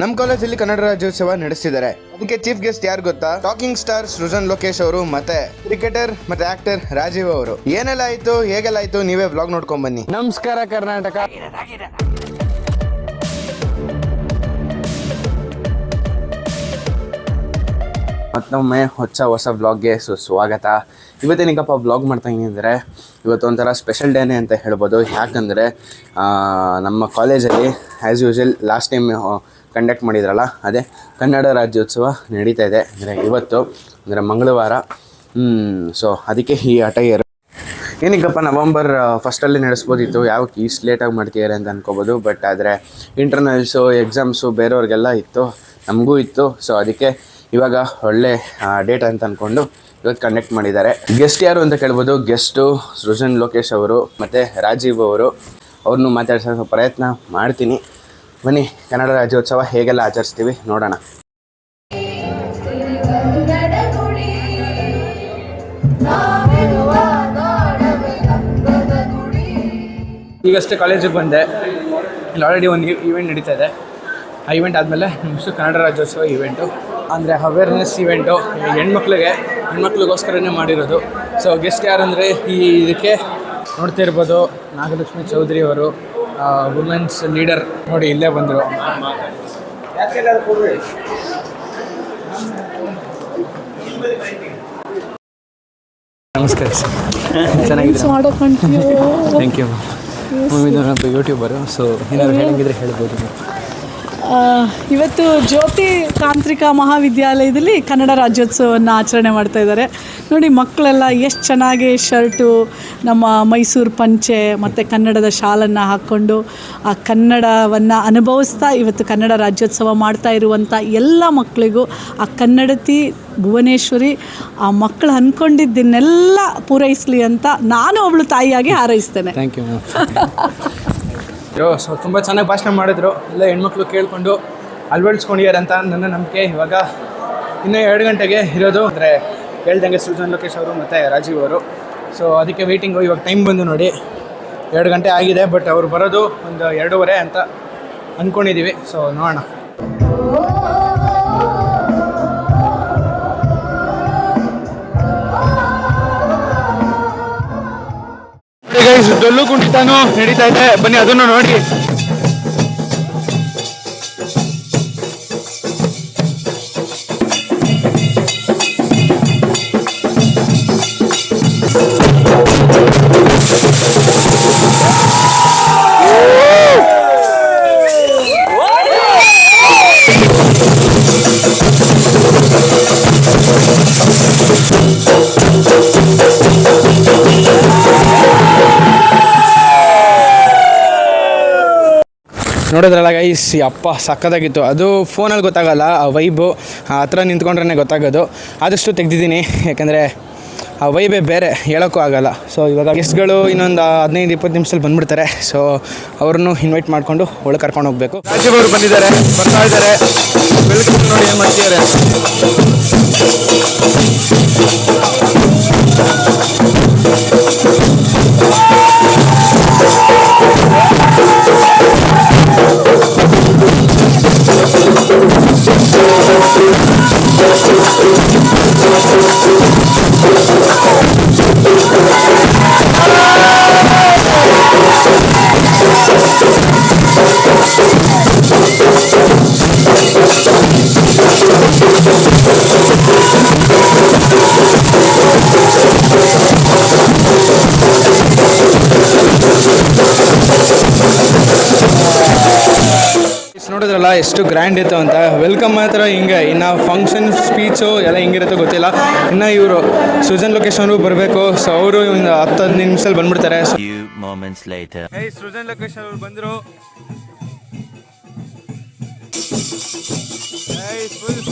ನಮ್ಮ ಕಾಲೇಜಲ್ಲಿ ಕನ್ನಡ ರಾಜ್ಯೋತ್ಸವ ನಡೆಸಿದ್ದಾರೆ ಅದಕ್ಕೆ ಚೀಫ್ ಗೆಸ್ಟ್ ಯಾರು ಗೊತ್ತಾ? ಟಾಕಿಂಗ್ ಸ್ಟಾರ್ ಸೃಜನ್ ಲೋಕೇಶ್ ಅವರು ಮತ್ತೆ ಕ್ರಿಕೆಟರ್ ಮತ್ತೆ ಆಕ್ಟರ್ ರಾಜೀವ್ ಅವರು. ಏನೆಲ್ಲ ಆಯ್ತು? ಹೇಗೆಲ್ಲ ಆಯ್ತು? ನೀವೇ ಬ್ಲಾಗ್ ನೋಡ್ಕೊಂಡ್ ಬನ್ನಿ. ನಮಸ್ಕಾರ ಕರ್ನಾಟಕ. ಮತ್ತೊಮ್ಮೆ ಹೊಸ ಹೊಸ ಬ್ಲಾಗ್ಗೆ ಸು ಸ್ವಾಗತ. ಇವತ್ತೇನಿಗಪ್ಪ ಬ್ಲಾಗ್ ಮಾಡ್ತಾ ಅಂದರೆ ಇವತ್ತು ಒಂಥರ ಸ್ಪೆಷಲ್ ಡೇನೇ ಅಂತ ಹೇಳ್ಬೋದು. ಯಾಕಂದರೆ ನಮ್ಮ ಕಾಲೇಜಲ್ಲಿ as usual last time conduct ಮಾಡಿದ್ರಲ್ಲ, ಅದೇ ಕನ್ನಡ ರಾಜ್ಯೋತ್ಸವ ನಡೀತಾ ಇದೆ. ಅಂದರೆ ಇವತ್ತು, ಅಂದರೆ ಮಂಗಳವಾರ. ಸೊ ಅದಕ್ಕೆ ಈ ಅಟೈಯರ್ ಏನಕ್ಕಪ್ಪ, ನವಂಬರ್ ಫಸ್ಟಲ್ಲಿ ನಡೆಸ್ಬೋದಿತ್ತು. ಯಾವಕ್ಕೆ ಇಷ್ಟು ಲೇಟಾಗಿ ಮಾಡ್ತಿದ್ದಾರೆ ಅಂತ ಅನ್ಕೋಬೋದು. ಬಟ್ ಆದರೆ ಇಂಟರ್ನಲ್ಸು ಎಕ್ಸಾಮ್ಸು ಬೇರೆಯವ್ರಿಗೆಲ್ಲ ಇತ್ತು. ನಮಗೂ ಇತ್ತು. ಸೊ ಅದಕ್ಕೆ ಇವಾಗ ಒಳ್ಳೆ ಡೇಟ್ ಅಂತ ಅಂದ್ಕೊಂಡು ಇವತ್ತು ಕಂಡಕ್ಟ್ ಮಾಡಿದ್ದಾರೆ. ಗೆಸ್ಟ್ ಯಾರು ಅಂತ ಕೇಳ್ಬೋದು. ಗೆಸ್ಟು ಸೃಜನ್ ಲೋಕೇಶ್ ಅವರು, ಮತ್ತು ರಾಜೀವ್ ಅವರು. ಅವ್ರನ್ನೂ ಮಾತಾಡ್ಸೋ ಪ್ರಯತ್ನ ಮಾಡ್ತೀನಿ. ಬನ್ನಿ, ಕನ್ನಡ ರಾಜ್ಯೋತ್ಸವ ಹೇಗೆಲ್ಲ ಆಚರಿಸ್ತೀವಿ ನೋಡೋಣ. ಈಗಷ್ಟೇ ಕಾಲೇಜಿಗೆ ಬಂದೆ. ಇಲ್ಲಿ ಆಲ್ರೆಡಿ ಒಂದು ಈವೆಂಟ್ ನಡೀತಾ ಇದೆ. ಆ ಇವೆಂಟ್ ಆದಮೇಲೆ ನಿಮಿಷ ಕನ್ನಡ ರಾಜ್ಯೋತ್ಸವ ಈವೆಂಟು ಅಂದರೆ ಅವೇರ್ನೆಸ್ ಇವೆಂಟು ಹೆಣ್ಮಕ್ಳಿಗೆ, ಹೆಣ್ಮಕ್ಳಿಗೋಸ್ಕರನೇ ಮಾಡಿರೋದು. ಸೊ ಗೆಸ್ಟ್ ಯಾರಂದರೆ ಈ ಇದಕ್ಕೆ ನೋಡ್ತಾ ಇರ್ಬೋದು ನಾಗಲಕ್ಷ್ಮಿ ಚೌಧರಿ ಅವರು. ವುಮೆನ್ಸ್ ಲೀಡರ್ ನೋಡಿ ಇಲ್ಲೇ ಬಂದರು. ನಮಸ್ಕಾರ ಸರ್ ಚೆನ್ನಾಗಿದೆ ಥ್ಯಾಂಕ್ ಯು ಇದು ಯೂಟ್ಯೂಬರು ಸೊ ಏನಾದ್ರು ಹೇಳಂಗಿದ್ರೆ ಹೇಳ್ಬೋದು ಇವತ್ತು ಜ್ಯೋತಿ ತಾಂತ್ರಿಕ ಮಹಾವಿದ್ಯಾಲಯದಲ್ಲಿ ಕನ್ನಡ ರಾಜ್ಯೋತ್ಸವವನ್ನು ಆಚರಣೆ ಮಾಡ್ತಾ ಇದ್ದಾರೆ. ನೋಡಿ, ಮಕ್ಕಳೆಲ್ಲ ಎಷ್ಟು ಚೆನ್ನಾಗಿ ಶರ್ಟು, ನಮ್ಮ ಮೈಸೂರು ಪಂಚೆ ಮತ್ತು ಕನ್ನಡದ ಶಾಲನ್ನು ಹಾಕ್ಕೊಂಡು ಆ ಕನ್ನಡವನ್ನು ಅನುಭವಿಸ್ತಾ ಇವತ್ತು ಕನ್ನಡ ರಾಜ್ಯೋತ್ಸವ ಮಾಡ್ತಾ ಇರುವಂಥ ಎಲ್ಲ ಮಕ್ಕಳಿಗೂ ಆ ಕನ್ನಡತಿ ಭುವನೇಶ್ವರಿ, ಆ ಮಕ್ಕಳು ಅಂದ್ಕೊಂಡಿದ್ದನ್ನೆಲ್ಲ ಪೂರೈಸಲಿ ಅಂತ ನಾನು ಅವಳು ತಾಯಿಯಾಗಿ ಹಾರೈಸ್ತೇನೆ. ಥ್ಯಾಂಕ್ ಯು ಯೋ, ಸೊ ತುಂಬ ಚೆನ್ನಾಗಿ ಭಾಷಣ ಮಾಡಿದ್ರು. ಎಲ್ಲ ಹೆಣ್ಮಕ್ಳು ಕೇಳಿಕೊಂಡು ಅಳವಡಿಸ್ಕೊಂಡಿದ್ದಾರೆ ಅಂತ ನನ್ನ ನಂಬಿಕೆ. ಇವಾಗ ಇನ್ನೂ ಎರಡು ಗಂಟೆಗೆ ಇರೋದು ಅಂದರೆ ಹೇಳ್ದಂಗೆ ಸೃಜನ್ ಲೋಕೇಶ್ ಅವರು ಮತ್ತು ರಾಜೀವ್ ಅವರು. ಸೊ ಅದಕ್ಕೆ ವೆಯ್ಟಿಂಗು ಇವಾಗ ಟೈಮ್ ಬಂದು ನೋಡಿ. ಎರಡು ಗಂಟೆ ಆಗಿದೆ ಬಟ್ ಅವ್ರು ಬರೋದು ಒಂದು ಎರಡೂವರೆ ಅಂತ ಅಂದ್ಕೊಂಡಿದ್ದೀವಿ ಸೊ ನೋಡೋಣ. ಡೊಳ್ಳು ಕುಣಿತಾನು ನಡೀತಾ ಇದೆ. ಬನ್ನಿ ಅದನ್ನು ನೋಡಿ. ನೋಡಿದ್ರಲ್ಲ ಗೈಸ್ ಅಪ್ಪ ಸಕ್ಕತ್ತಾಗಿತ್ತು ಅದು ಫೋನಲ್ಲಿ ಗೊತ್ತಾಗಲ್ಲ, ಆ ವೈಬು ಹತ್ರ ನಿಂತ್ಕೊಂಡ್ರೆ ಗೊತ್ತಾಗೋದು. ಆದಷ್ಟು ತೆಗ್ದಿದ್ದೀನಿ, ಯಾಕಂದರೆ ಆ ವೈಬೇ ಬೇರೆ, ಹೇಳೋಕ್ಕೂ ಆಗಲ್ಲ. ಸೊ ಇವಾಗ ಗೆಸ್ಟ್ಗಳು ಇನ್ನೊಂದು ಹದಿನೈದು, ಇಪ್ಪತ್ತು ನಿಮಿಷದಲ್ಲಿ ಬಂದ್ಬಿಡ್ತಾರೆ. ಸೊ ಅವ್ರನ್ನು ಇನ್ವೈಟ್ ಮಾಡಿಕೊಂಡು ಒಳಗೆ ಕರ್ಕೊಂಡು ಹೋಗಬೇಕು. ಅವರು ಬಂದಿದ್ದಾರೆ, ಬರ್ತಾ ಇದ್ದಾರೆ. ವೆಲ್ಕಮ್ ನೋಡಿ, ಏನು ಮಾಡ್ತಿದ್ದಾರೆ? ನೋಡಿದ್ರಲ್ಲ ಎಷ್ಟು ಗ್ರ್ಯಾಂಡ್ ಇತ್ತು ಅಂತ. ವೆಲ್ಕಮ್ ಮಾತ್ರ ಹಿಂಗೆ. ಇನ್ನು ಫಂಕ್ಷನ್ ಸ್ಪೀಚು ಎಲ್ಲ ಹಿಂಗಿರುತ್ತೋ ಗೊತ್ತಿಲ್ಲ. ಇನ್ನು ಇವರು ಸೃಜನ್ ಲೊಕೇಶನ್ ಅವರು ಬರಬೇಕು. ಸೊ ಅವರು ಒಂದು ಹತ್ತು ಹದಿನೈದು ನಿಮಿಷದಲ್ಲಿ ಬಂದ್ಬಿಡ್ತಾರೆ. Moments light later. Srujan location ಅವರು ಬಂದರು. ಫುಲ್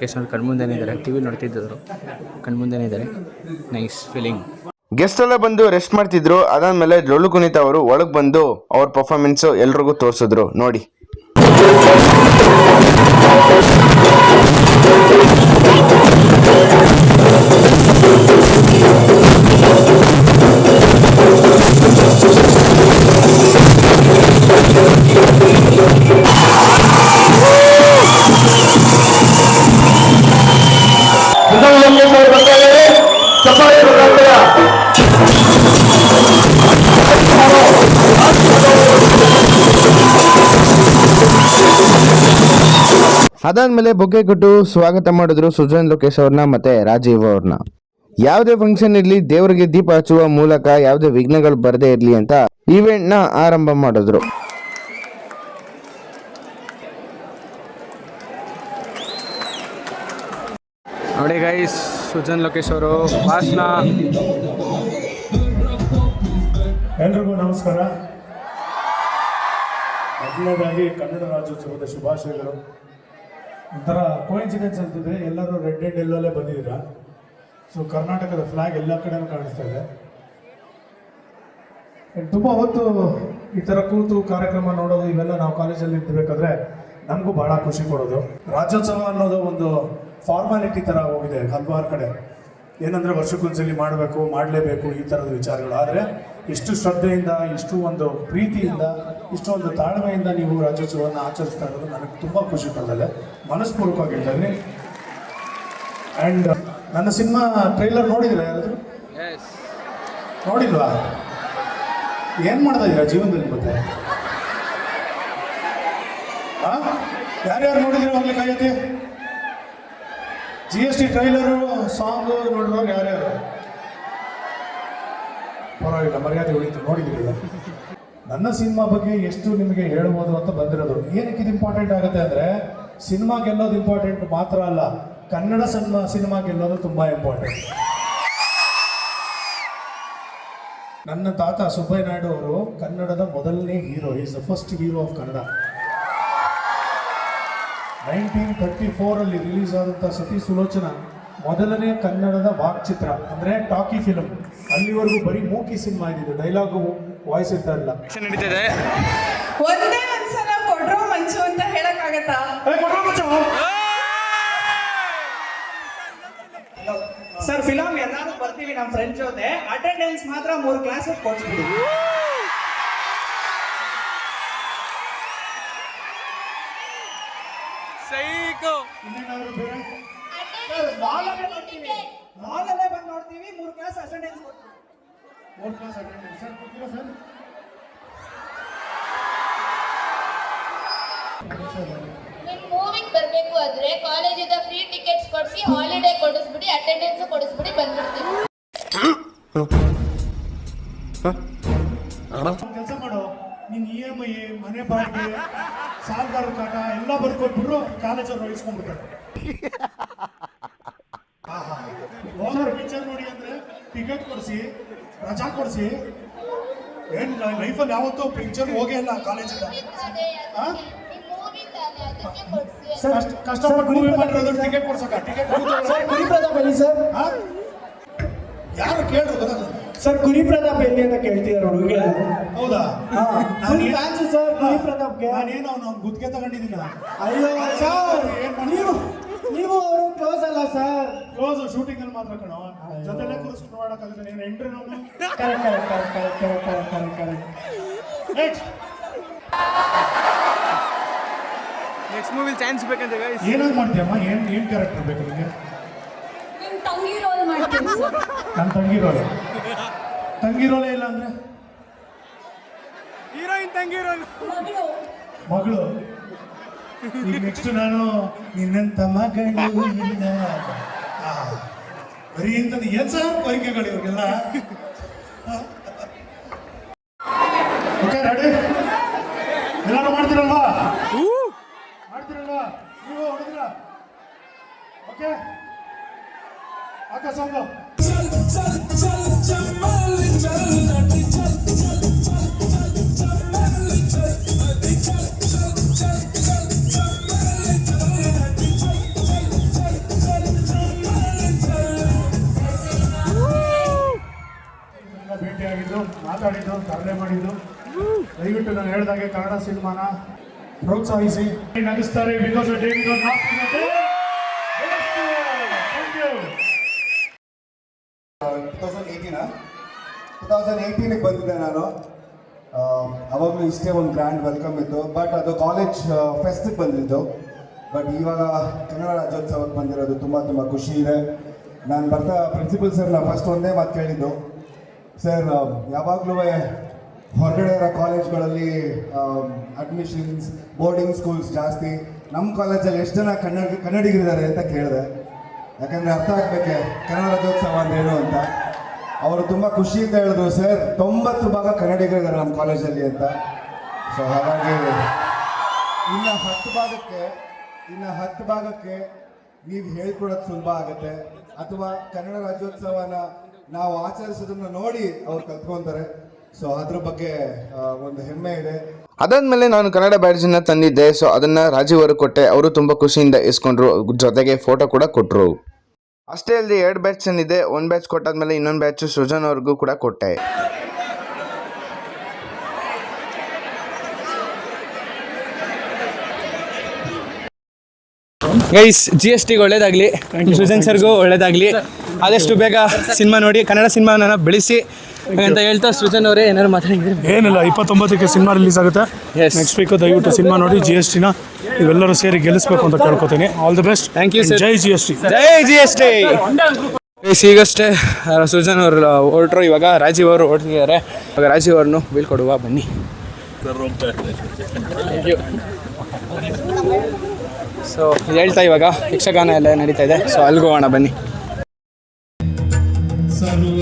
ಲೊಕೇಶನ್ ಕಣ್ಮುಂದೆನೇ ಇದ್ದಾರೆ. ಟಿ ವಿ ನೋಡ್ತಿದ್ದರು ಕಣ್ಮುಂದೆನೇ ಇದ್ದಾರೆ. ನೈಸ್ ಫೀಲಿಂಗ್ ಗೆಸ್ಟ್ ಎಲ್ಲ ಬಂದು ರೆಸ್ಟ್ ಮಾಡ್ತಿದ್ರು. ಅದಾದ್ಮೇಲೆ ಲೊಳ್ಳು ಕುಣಿತ ಅವರು ಒಳಗೆ ಬಂದು ಅವ್ರ ಪರ್ಫಾರ್ಮೆನ್ಸ್ ಎಲ್ರಿಗೂ ತೋರಿಸಿದ್ರು. ನೋಡಿ. ಅದಾದ್ಮೇಲೆ ಬೊಕ್ಕೆ ಕೊಟ್ಟು ಸ್ವಾಗತ ಮಾಡಿದ್ರು ಸುಜನ್ ಲೋಕೇಶ್ ಅವ್ರನ್ನ ಮತ್ತೆ ರಾಜೀವ್ ಅವ್ರನ್ನ. ಯಾವುದೇ ಫಂಕ್ಷನ್ ಇರಲಿ ದೇವರಿಗೆ ದೀಪ ಹಚ್ಚುವ ಮೂಲಕ ಯಾವುದೇ ವಿಘ್ನಗಳು ಬರದೇ ಇರಲಿ ಅಂತ ಈವೆಂಟ್ನ ಆರಂಭ ಮಾಡಿದ್ರು. ನೋಡಿ ಗೈಸ್ ಸುಜನ್ ಲೋಕೇಶ್ ಅವರು ಭಾಷಣ ಎಲ್ರಿಗೂ ನಮಸ್ಕಾರ. ಮೊದಲನೇದಾಗಿ ಕನ್ನಡ ರಾಜ್ಯೋತ್ಸವದ ಶುಭಾಶಯಗಳು. ಒಂಥರ ಕೋಇನ್ಸಿಡೆನ್ಸ್ ಅಂತಿದ್ರೆ ಎಲ್ಲರೂ ರೆಡ್ ಆ್ಯಂಡ್ ಎಲ್ಲೋಲ್ಲೇ ಬಂದಿದ್ದೀರಾ? ಸೊ ಕರ್ನಾಟಕದ ಫ್ಲಾಗ್ ಎಲ್ಲ ಕಡೆನೂ ಕಾಣಿಸ್ತಾ ಇದೆ. ತುಂಬ ಹೊತ್ತು ಈ ಥರ ಕೂತು ಕಾರ್ಯಕ್ರಮ ನೋಡೋದು, ಇವೆಲ್ಲ ನಾವು ಕಾಲೇಜಲ್ಲಿ ಇರ್ಬೇಕಾದ್ರೆ ನಮಗೂ ಬಹಳ ಖುಷಿ ಕೊಡೋದು. ರಾಜ್ಯೋತ್ಸವ ಅನ್ನೋದು ಒಂದು ಫಾರ್ಮಾಲಿಟಿ ಥರ ಹೋಗಿದೆ ಹಲವಾರು ಕಡೆ. ಏನಂದ್ರೆ ವರ್ಷಕ್ಕೊಂದ್ಸಲಿ ಮಾಡಬೇಕು, ಮಾಡಲೇಬೇಕು ಈ ಥರದ ವಿಚಾರಗಳು. ಆದರೆ ಇಷ್ಟು ಶ್ರದ್ಧೆಯಿಂದ ಇಷ್ಟು ಒಂದು ಪ್ರೀತಿಯಿಂದ ಇಷ್ಟು ಒಂದು ತಾಳ್ಮೆಯಿಂದ ನೀವು ರಾಜ್ಯೋತ್ಸವವನ್ನು ಆಚರಿಸ್ತಾ ಇರೋದು ನನಗೆ ತುಂಬ ಖುಷಿ ಪಡ್ತದೆ ಮನಸ್ಪೂರ್ವಕವಾಗಿ ಹೇಳ್ತಾ ಇದ್ದೀನಿ ಆ್ಯಂಡ್ ನನ್ನ ಸಿನಿಮಾ ಟ್ರೈಲರ್ ನೋಡಿದ್ರೆ ಯಾರಾದರೂ? ನೋಡಿಲ್ವಾ? ಏನು ಮಾಡ್ತಾ ಇದ್ದೀರಾ ಜೀವನದಲ್ಲಿ ಮತ್ತೆ? ಯಾರ್ಯಾರು ನೋಡಿದಿರೋ ಹೋಗ್ಲಿ ಕೈಯತಿ G S T trailer song ನೋಡಿರೋರು ಯಾರ್ಯಾರು? ಪರವಾಗಿಲ್ಲ, ಮರ್ಯಾದೆ ಉಳಿತು, ನೋಡಿದ್ದೀರಲ್ಲ. ನನ್ನ ಸಿನಿಮಾ ಬಗ್ಗೆ ಎಷ್ಟು ನಿಮಗೆ ಹೇಳ್ಬೋದು ಅಂತ ಬಂದಿರೋದು. ಏನಕ್ಕೆ ಇದು ಇಂಪಾರ್ಟೆಂಟ್ ಆಗುತ್ತೆ ಅಂದರೆ, ಸಿನಿಮಾ ಗೆಲ್ಲೋದು ಇಂಪಾರ್ಟೆಂಟ್ ಮಾತ್ರ ಅಲ್ಲ, ಕನ್ನಡ ಸಿನಿಮಾ ಸಿನಿಮಾ ಗೆಲ್ಲೋದು ತುಂಬ ಇಂಪಾರ್ಟೆಂಟ್ ನನ್ನ ತಾತ ಸುಬ್ಬಯ್ಯ ನಾಯ್ಡು ಅವರು ಕನ್ನಡದ ಮೊದಲನೇ hero is the first hero of Kannada. Nineteen thirty ಫೋರಲ್ಲಿ release ಆದಂಥ ಸತಿ ಸುಲೋಚನಾ ಮೊದಲನೇ ಕನ್ನಡದ ವಾಕ್ಚಿತ್ರ, ಅಂದರೆ ಟಾಕಿ ಫಿಲಮ್ ಅಲ್ಲಿವರೆಗೂ ಬರೀ ಮೂಕಿ ಸಿನಿಮಾ ಇದೆ ಡೈಲಾಗು ವಾಯ್ಸ್ ಇರ್ತಾ ಇಲ್ಲ ನಡೀತಿದೆ. ಒಂದೇ ಒಂದ್ಸಲ ಕೊಡ್ರೋ ಮಂಚು ಅಂತ ಹೇಳಕ್ಕಾಗತ್ತಾ? ಸರ್ ಫಿಲಮ್ ಎಲ್ಲಾರು ಬರ್ತೀವಿ ನಮ್ಮ ಫ್ರೆಂಡ್ ಜೊತೆ. ಅಟೆಂಡೆನ್ಸ್ ಮಾತ್ರ ಮೂರು ಕ್ಲಾಸ್ ಕೊಡ್ಸ್ಬಿಡಿ. ಫೋರ್ತ್ ಕ್ಲಾಸ್ ಅಟೆಂಡೆನ್ಸ್ ಸರ್ ಕೊಡ್ತೀರಾ ಸರ್ ನಿಮ್ ಮೂವಿಗೆ ಬರ್ಬೇಕು ಅಂದ್ರೆ ಕಾಲೇಜಿಂದ ಫ್ರೀ ಟಿಕೆಟ್ಸ್ ಕೊಡಿಸಿ ಹಾಲಿಡೇ ಕೊಡಿಸ್ಬಿಡಿ ಅಟೆಂಡೆನ್ಸ್ ಕೊಡಿಸ್ಬಿಡಿ ಬಂದ್ಬಿಡ್ತೀವಿ ಕೆಲಸ ಮಾಡು. ನೀನು ಇ ಎಂ ಐ ಮನೆ ಬಾಡಿಗೆ ಸಾಲಗಾರ ಕಾಟ ಎಲ್ಲ ಬರ್ಕೊಟ್ಬಿಟ್ರು ಕಾಲೇಜ್ ಅವ್ರು ಹೋಗೋರು ಪಿಕ್ಚರ್ ನೋಡಿ ಅಂದ್ರೆ ಟಿಕೆಟ್ ಕೊಡಿಸಿ ರಜಾ ಕೊಡಿಸಿ. ಏನ್ ಲೈಫಲ್ಲಿ ಯಾವತ್ತೂ ಪಿಕ್ಚರ್ ಹೋಗೇ ಇಲ್ಲ ಕಾಲೇಜಿಂದ ಸರ್ ಕಷ್ಟ ಕಷ್ಟಪಟ್ಟು ಮೂವಿ ಮಾಡಿರೋದು ಟಿಕೆಟ್ ಕೊಡ್ಸಕ ಟಿಕೆಟ್ ಸರ್ ಕುರಿಪ್ರತಾಪ್ ಎಲ್ಲಿ ಸರ್. ಯಾರು ಕೇಳ್ರು ಸರ್ ಸರ್ ಕುರಿಪ್ರತಾಪ್ ಎಲ್ಲಿ ಅಂತ ಕೇಳ್ತಿದ್ದಾರೆ ಹುಡುಗಿಗಳು ಹೌದಾ? ಫುಲ್ ಫ್ಯಾನ್ಸ್ ಸರ್ ಕುರಿಪ್ರತಾಪ್ಗೆ ನಾನೇನು ಅವ್ನು ಗುತ್ತಿಗೆ ತಗೊಂಡಿದ್ದೀನ? ಅಯ್ಯೋ ಸರ್? ನೀವು ನೀವು ಅವರು ಕ್ಲೋಸ್ ಅಲ್ಲ ಸರ್ ಕ್ಲೋಸ್ ಶೂಟಿಂಗ್ ಅಲ್ಲಿ ಮಾತ್ರ ಕಣೋ. ಜೊತೆಲೆ ಕೂರಿಸ್ಕೊಂಡು ಮಾಡೋಕ್ಕಾಗುತ್ತೆ ನೀನು ಎಂಟ್ರಿ ನಾನು correct correct correct correct correct correct correct next next ಮೂವಿಲಿ chance ಬೇಕಂತ ಗೈಸ್ ಏನಾಗಿ ಮಾಡ್ತೀಯಮ್ಮ ಏನು ಏನು ಕ್ಯಾರೆಕ್ಟರ್ ಬೇಕು ನಿಮಗೆ? ನಿಮ್ಮ ತಂಗಿ ರೋಲ್ ಮಾಡ್ತೀನಿ. ತಂಗಿ ರೋಲ್ ತಂಗಿರೋಲ್ಲ ತಂಗಿರೋಲೇ ಇಲ್ಲ ಅಂದ್ರೆ? ಹೀರೋಯಿನ್ ತಂಗಿ ರೋಲ್ ಮಗಳು. ಮಗಳು? ಈಗ ನೆಕ್ಸ್ಟ್ ನಾನು ನಿನ್ನಂತ ಮಗಳು ಇಲ್ಲ ಬರೀ ಅಂತ ಏನ್ ಸರ್ ಕೋರಿಕೆಗಳು ಇವ್ರಿಗೆಲ್ಲ. ಓಕೆ ರೆಡಿ ಎಲ್ಲರೂ ಮಾಡ್ತೀರಲ್ವಾ? ಮಾಡ್ತೀರಲ್ವಾ? ನೀವು ಹೊಡೆದ್ರ? ಓಕೆ? ಸಾಂಗು ಮಾಡಿದ್ದು ಹೇಳಿದಾಗೆ ಕನ್ನಡ ಸಿನಿಮಾನ ಪ್ರೋತ್ಸಾಹಿಸಿ. ನಗಿಸ್ತಾರೆ ಬಿಕಾಸ್ ಟೂ ತೌಸಂಡ್ ಏಯ್ಟೀನಾ ಟೂ ತೌಸಂಡ್ ಏಯ್ಟೀನಿಗೆ ಬಂದಿದ್ದೆ ನಾನು. ಆ, ಅವಾಗಲೂ ಇಷ್ಟೇ ಒಂದು ಗ್ರ್ಯಾಂಡ್ ವೆಲ್ಕಮ್ ಇತ್ತು. ಬಟ್ ಅದು ಕಾಲೇಜ್ ಫೆಸ್ಟಿಗೆ ಬಂದಿದ್ದು. ಬಟ್ ಇವಾಗ ಕನ್ನಡ ರಾಜ್ಯೋತ್ಸವಕ್ಕೆ ಬಂದಿರೋದು ತುಂಬ ತುಂಬ ಖುಷಿ ಇದೆ. ನಾನು ಬರ್ತಾ ಪ್ರಿನ್ಸಿಪಲ್ ಸರ್ನ ಫಸ್ಟ್ ಒಂದೇ ಮಾತು ಕೇಳಿದ್ದು. ಸರ್ ಯಾವಾಗಲೂ ಹೊರಗಡೆ ಇರೋ ಕಾಲೇಜ್ಗಳಲ್ಲಿ ಅಡ್ಮಿಷನ್ಸ್ ಬೋರ್ಡಿಂಗ್ ಸ್ಕೂಲ್ಸ್ ಜಾಸ್ತಿ. ನಮ್ಮ ಕಾಲೇಜಲ್ಲಿ ಎಷ್ಟು ಜನ ಕನ್ನಡ, ಕನ್ನಡಿಗರಿದ್ದಾರೆ ಅಂತ ಕೇಳಿದೆ. ಯಾಕಂದರೆ ಅರ್ಥ ಆಗಬೇಕೆ, ಕನ್ನಡ ರಾಜ್ಯೋತ್ಸವ ಅಂದ್ರೇನು ಅಂತ. ಅವರು ತುಂಬ ಖುಷಿಯಿಂದ ಹೇಳಿದ್ರು, ಸರ್, ತೊಂಬತ್ತು ಭಾಗ ಕನ್ನಡಿಗರಿದ್ದಾರೆ ನಮ್ಮ ಕಾಲೇಜಲ್ಲಿ ಅಂತ. ಸೊ ಹಾಗಾಗಿ ಇನ್ನು ಹತ್ತು ಭಾಗಕ್ಕೆ, ಇನ್ನು ಹತ್ತು ಭಾಗಕ್ಕೆ ನೀವು ಹೇಳ್ಕೊಡೋದು ಸುಲಭ ಆಗುತ್ತೆ. ಅಥವಾ ಕನ್ನಡ ರಾಜ್ಯೋತ್ಸವನ ನಾವು ಆಚರಿಸೋದನ್ನ ನೋಡಿ ಅವ್ರು ಕಲ್ತ್ಕೊಂತಾರೆ. ಸೊ ಅದ್ರ ಬಗ್ಗೆ ಒಂದು ಹೆಮ್ಮೆ ಇದೆ. ಅದಾದ್ಮೇಲೆ ನಾನು ಕನ್ನಡ ಬ್ಯಾಡ್ಜನ್ನ ತಂದಿದ್ದೆ. ಸೊ ಅದನ್ನ ರಾಜೀವ್ ಅವರು ಕೊಟ್ಟೆ. ಅವರು ತುಂಬಾ ಖುಷಿಯಿಂದ ಇಸ್ಕೊಂಡ್ರು. ಜೊತೆಗೆ ಫೋಟೋ ಕೂಡ ಕೊಟ್ಟರು ಅಷ್ಟೇ ಅಲ್ಲದೆ ಎರಡು ಬ್ಯಾಚ್ ಏನಿದೆ ಒಂದು ಬ್ಯಾಚ್ ಕೊಟ್ಟಾದ್ಮೇಲೆ ಇನ್ನೊಂದು ಬ್ಯಾಚ್ ಸೃಜನ್ ಅವ್ರಿಗೂ ಕೂಡ ಕೊಟ್ಟೆ. ಗೈಸ್ ಜಿ ಎಸ್ ಟಿಗೆ ಒಳ್ಳೇದಾಗಲಿ. ಸುಜನ್ ಸರ್ಗೂ ಒಳ್ಳೇದಾಗಲಿ. ಆದಷ್ಟು ಬೇಗ ಸಿನಿಮಾ ನೋಡಿ ಕನ್ನಡ ಸಿನಿಮಾನ ಬೆಳೆಸಿ. ಅಂತ ಹೇಳ್ತಾ ಸೃಜನ್ ಅವರೇ ಏನಾದ್ರು ಮಾತಾಡಿದ್ರೆ ಏನಿಲ್ಲ ಇಪ್ಪತ್ತೊಂಬತ್ತಕ್ಕೆ ಸಿನಿಮಾ ರಿಲೀಸ್ ಆಗುತ್ತೆ. ನೆಕ್ಸ್ಟ್ ವೀಕ್ ದಯವಿಟ್ಟು ಸಿನಿಮಾ ನೋಡಿ ಜಿ ಎಸ್ ಟಿನ ಇವೆಲ್ಲರೂ ಸೇರಿ ಗೆಲ್ಲಿಸ್ಬೇಕು ಅಂತ ಕೇಳ್ಕೊತೀನಿ. All the best thank you. Jai G S T ಜೈ ಜಿ ಎಸ್ ಟಿ ಈಗಷ್ಟೇ ಸೃಜನ್ ಅವರು ಓಡ್ರು ಇವಾಗ ರಾಜೀವ್ ಅವರು ಹೊರಟಿದ್ದಾರೆ. ಇವಾಗ ರಾಜೀವ್ ಅವ್ರನ್ನು ಬೀಳ್ಕೊಡುವ ಬನ್ನಿ. ಸೊ ಹೇಳ್ತಾ ಇವಾಗ ಯಕ್ಷಗಾನ ಎಲ್ಲ ನಡೀತಾ ಇದೆ. ಸೊ ಅಲ್ಗೋಣ ಬನ್ನಿ. ಬನ್ನಿ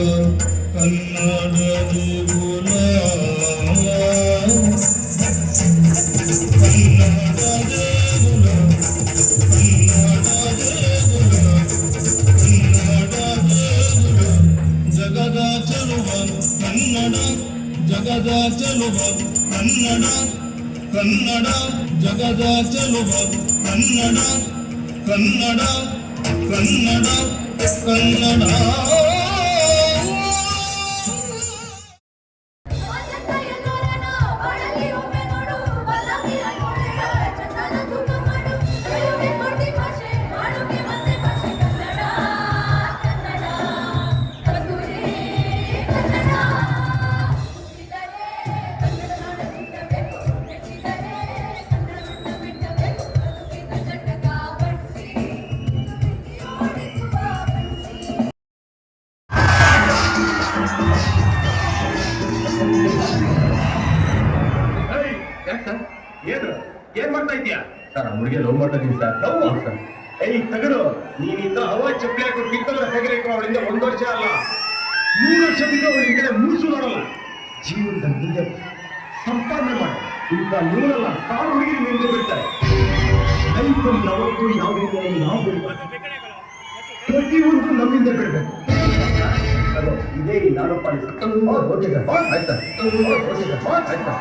ಜಗದ ಚೆಲುವ ಕನ್ನಡ ಜಗದ ಚೆಲುವ ಕನ್ನಡ ಕನ್ನಡ ಜಗದ ಚೆಲುವ ಕನ್ನಡ ಮಾಡ್ತಾ ಸರ್. ಸರ್. ಏಯ್, ತಗಡು. ನೀನಿಂದ ಹವಾ ಚಪ್ಪಲಿ ಹಾಕೊಂಡು ಕಿತ್ತಲ್ಲ ತೆಗಬೇಕು ಅವಳಿಂದ ಒಂದು ವರ್ಷ ಅಲ್ಲ. ಮೂರು ವರ್ಷದಿಂದ ಅವಳಿನ ಕಡೆ ಮೂಸು ನೋಡಲ್ಲ ಜೀವನದ ಮುಂದೆ ಸಂಪಾದನೆ ಮಾಡಿ. ಇಂಥ ನೂರಲ್ಲ ಕಾಲು ಹುಡುಗಿ ನಿಂತು ಬಿಡ್ತಾರೆ ಲೈಫಲ್ಲಿ ಯಾವ ಯಾವುದೇ ನಾವು ಪ್ರತಿಯೊಂದು ನಮ್ಮಿಂದ ಬಿಡಬೇಕು ಅದು, ಇದೇ ನಾನು ಪಾಲಿಸ ಓಕೆ ಸರ್ ಆಯ್ತಾ? ಸರ್ ಆಯ್ತಾ?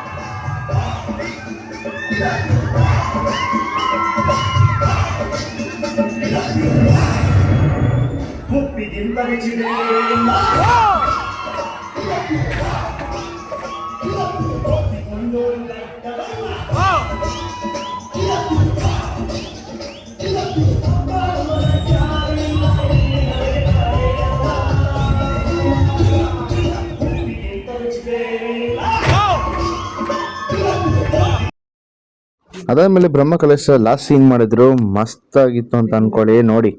ಒಪ್ಪಿಗಿಂತ ಹೆಚ್ಚಿದೆ ಅದಾದ್ಮೇಲೆ ಬ್ರಹ್ಮ ಕಲಶ ಲಾಸ್ಟ್ ಸೀನ್ ಮಾಡಿದ್ರು ಮಸ್ತ್ ಆಗಿತ್ತು ಅಂತ ಅನ್ಕೊಳ್ಳಿ ನೋಡಿ.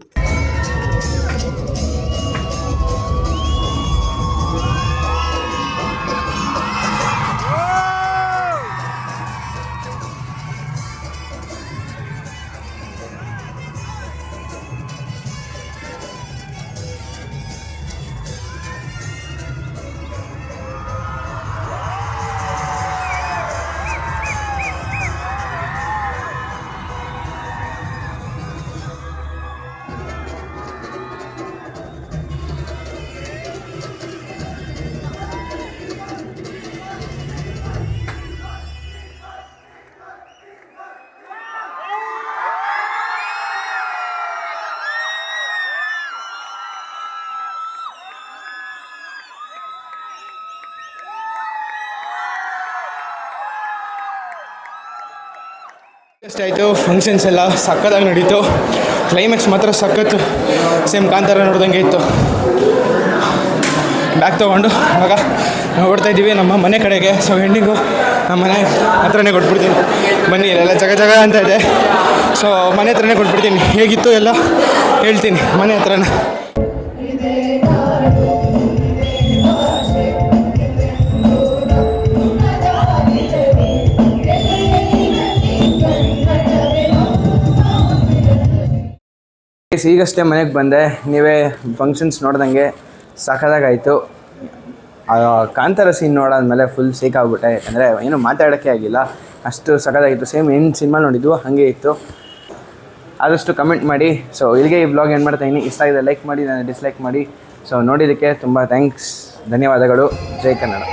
ಅಷ್ಟೇ ಆಯಿತು ಫಂಕ್ಷನ್ಸ್ ಎಲ್ಲ ಸಕ್ಕತ್ತಾಗಿ ನಡೀತು. ಕ್ಲೈಮ್ಯಾಕ್ಸ್ ಮಾತ್ರ ಸಖತ್ತು. ಸೇಮ್ ಕಾಂತಾರ ನೋಡ್ದಂಗೆ ಇತ್ತು. ಬ್ಯಾಗ್ ತೊಗೊಂಡು, ಇವಾಗ ನಾವು ಹೊಡ್ತಾ ಇದ್ದೀವಿ ನಮ್ಮ ಮನೆ ಕಡೆಗೆ. ಸೊ ಹೆಣ್ಣಿಗೂ ನಮ್ಮ ಮನೆ ಹತ್ರನೇ ಕೊಟ್ಬಿಡ್ತೀನಿ. ಬನ್ನಿ ಎಲ್ಲ ಜಗ ಜಗ ಅಂತ ಇದೆ. ಸೊ ಮನೆ ಹತ್ರನೇ ಕೊಟ್ಬಿಡ್ತೀನಿ. ಹೇಗಿತ್ತು ಎಲ್ಲ ಹೇಳ್ತೀನಿ, ಮನೆ ಹತ್ರನೇ. Guys, ಈಗಷ್ಟೇ ಮನೆಗೆ ಬಂದೆ. ನೀವೇ ಫಂಕ್ಷನ್ಸ್ ನೋಡ್ದಂಗೆ ಸಖತ್ತಾಗಾಯಿತು. ಕಾಂತಾರ ಸೀನ್ ನೋಡಾದ್ಮೇಲೆ ಫುಲ್ ಸೀಕಾಗ್ಬಿಟ್ಟೆ ಯಾಕಂದರೆ ಏನು ಮಾತಾಡೋಕ್ಕೆ ಆಗಿಲ್ಲ. ಅಷ್ಟು ಸಖತ್ತಾಗಿತ್ತು. ಸೇಮ್ ಏನು ಸಿನಿಮಾ ನೋಡಿದ್ವು ಹಾಗೆ ಇತ್ತು. ಆದಷ್ಟು ಕಮೆಂಟ್ ಮಾಡಿ. ಸೊ ಇಲ್ಲಿಗೆ ಈ ಬ್ಲಾಗ್ ಏನು ಮಾಡ್ತಾ ಇದ್ದೀನಿ ಇಷ್ಟ ಆಗಿದೆ ಲೈಕ್ ಮಾಡಿ ನಾನು ಡಿಸ್ಲೈಕ್ ಮಾಡಿ. ಸೊ ನೋಡಿದ್ದಕ್ಕೆ ತುಂಬ ಥ್ಯಾಂಕ್ಸ್ ಧನ್ಯವಾದಗಳು. ಜೈ ಕನ್ನಡ.